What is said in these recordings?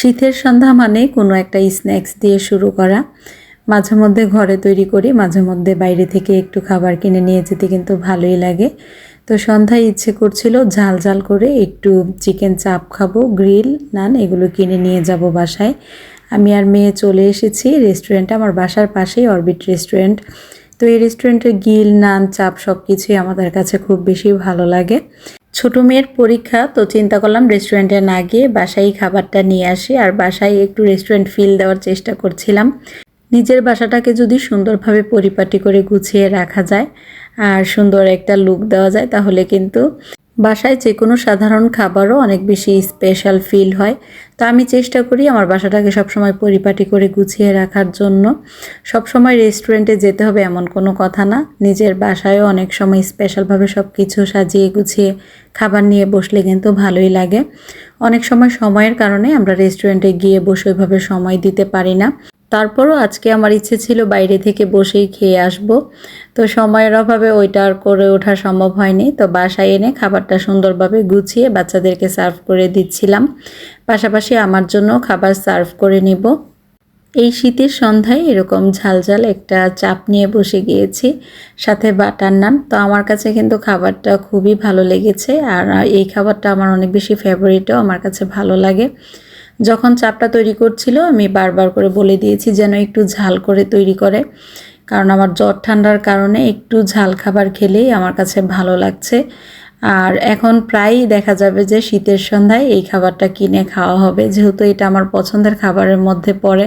শীতের সন্ধ্যা মানে কোনো একটা স্ন্যাক্স দিয়ে শুরু করা। মাঝে মধ্যে ঘরে তৈরি করি, মাঝে মধ্যে বাইরে থেকে একটু খাবার কিনে নিয়ে যেতে কিন্তু ভালোই লাগে। তো সন্ধ্যায় ইচ্ছে করছিল ঝাল ঝাল করে একটু চিকেন চাপ খাব গ্রিল নান এগুলো কিনে নিয়ে যাব বাসায়। আমি আর মেয়ে চলে এসেছি রেস্টুরেন্টে আমার বাসার পাশেই অরবিট রেস্টুরেন্ট তো এই রেস্টুরেন্টের গিল নান চাপ সব কিছুই আমাদের কাছে খুব বেশি ভালো লাগে। ছোট মেয়ের পরীক্ষা তো চিন্তা করলাম রেস্টুরেন্টে না গিয়ে বাসায় খাবারটা নিয়ে আসি। আর বাসায় একটু রেস্টুরেন্ট ফিল দেওয়ার চেষ্টা করছিলাম। নিজের বাসাটাকে যদি সুন্দরভাবে পরিপাটি করে গুছিয়ে রাখা যায় আর সুন্দর একটা লুক দেওয়া যায়, তাহলে কিন্তু বাসায় যে কোনো সাধারণ খাবারও অনেক বেশি স্পেশাল ফিল হয়। তো আমি চেষ্টা করি আমার বাসাটাকে সবসময় পরিপাটি করে গুছিয়ে রাখার জন্য। সবসময় রেস্টুরেন্টে যেতে হবে এমন কোনো কথা না। নিজের বাসায়ও অনেক সময় স্পেশালভাবে সব কিছু সাজিয়ে গুছিয়ে খাবার নিয়ে বসলে কিন্তু ভালোই লাগে। অনেক সময় সময়ের কারণে আমরা রেস্টুরেন্টে গিয়ে বসে ওইভাবে সময় দিতে পারি না। তারপরও আজকে আমার ইচ্ছে ছিল বাইরে থেকে বসেই খেয়ে আসব। তো সময়ের অভাবে ওইটা আর করে ওঠা সম্ভব হয়নি। তো বাসায় এনে খাবারটা সুন্দরভাবে গুছিয়ে বাচ্চাদেরকে সার্ভ করে দিচ্ছিলাম। পাশাপাশি আমার জন্য খাবার সার্ভ করে নিব। এই শীতের সন্ধ্যায় এরকম ঝালঝাল একটা চাপ নিয়ে বসে গিয়েছি। সাথে বাটার নান। তো আমার কাছে কিন্তু খাবারটা খুবই ভালো লেগেছে। আর এই খাবারটা আমার অনেক বেশি ফেভারিটও আমার কাছে ভালো লাগে। যখন চাপটা তৈরি করছিল, আমি বারবার করে বলে দিয়েছি যেন একটু ঝাল করে তৈরি করে। কারণ আমার জ্বর ঠান্ডার কারণে একটু ঝাল খাবার খেলেই আমার কাছে ভালো লাগছে। আর এখন প্রায়ই দেখা যাবে যে শীতের সন্ধ্যায় এই খাবারটা কিনে খাওয়া হবে, যেহেতু এটা আমার পছন্দের খাবারের মধ্যে পড়ে।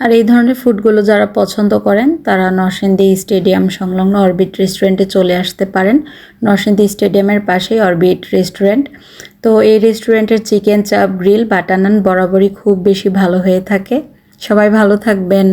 আর এই ধরনের ফুডগুলো যারা পছন্দ করেন, তারা নরসিংদী স্টেডিয়াম সংলগ্ন অরবিট রেস্টুরেন্টে চলে আসতে পারেন। নরসিংদী স্টেডিয়ামের পাশেই অরবিট রেস্টুরেন্ট। তো এই রেস্টুরেন্টের চিকেন চাপ গ্রিল বাটার নান বরাবরই খুব বেশি ভালো হয়ে থাকে। সবাই ভালো থাকবেন।